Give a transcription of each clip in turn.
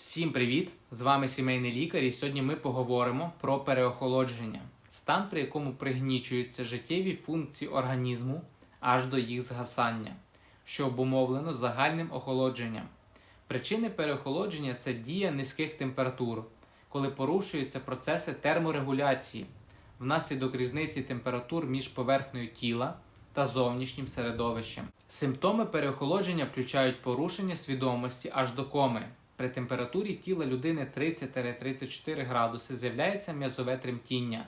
Всім привіт! З вами сімейний лікар, і сьогодні ми поговоримо про переохолодження, стан, при якому пригнічуються життєві функції організму аж до їх згасання, що обумовлено загальним охолодженням. Причини переохолодження це дія низьких температур, коли порушуються процеси терморегуляції внаслідок різниці температур між поверхнею тіла та зовнішнім середовищем. Симптоми переохолодження включають порушення свідомості аж до коми. При температурі тіла людини 30-34 градуси з'являється м'язове тремтіння,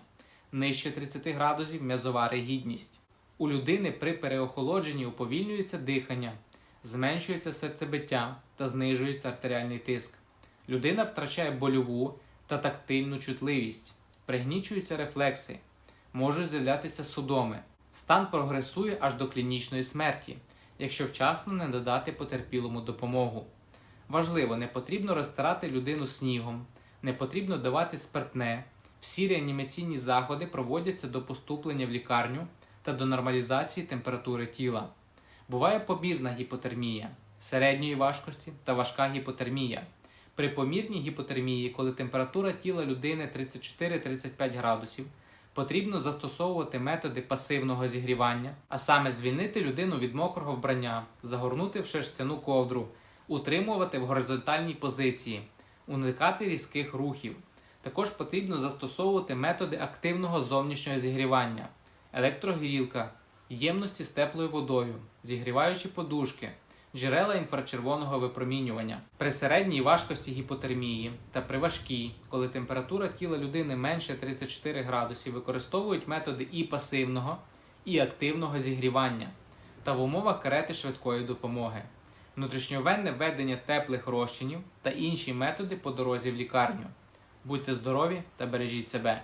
нижче 30 градусів м'язова ригідність. У людини при переохолодженні уповільнюється дихання, зменшується серцебиття та знижується артеріальний тиск. Людина втрачає больову та тактильну чутливість, пригнічуються рефлекси, можуть з'являтися судоми. Стан прогресує аж до клінічної смерті, якщо вчасно не надати потерпілому допомогу. Важливо, не потрібно розтирати людину снігом, не потрібно давати спиртне. Всі реанімаційні заходи проводяться до поступлення в лікарню та до нормалізації температури тіла. Буває побірна гіпотермія середньої важкості та важка гіпотермія. При помірній гіпотермії, коли температура тіла людини 34-35 градусів, потрібно застосовувати методи пасивного зігрівання, а саме звільнити людину від мокрого вбрання, загорнути в шерстяну ковдру, утримувати в горизонтальній позиції, уникати різких рухів. Також потрібно застосовувати методи активного зовнішнього зігрівання, електрогрілка, ємності з теплою водою, зігріваючі подушки, джерела інфрачервоного випромінювання. При середній важкості гіпотермії та при важкій, коли температура тіла людини менше 34 градусів, використовують методи і пасивного, і активного зігрівання та в умовах карети швидкої допомоги внутрішньовенне введення теплих розчинів та інші методи по дорозі в лікарню. Будьте здорові та бережіть себе.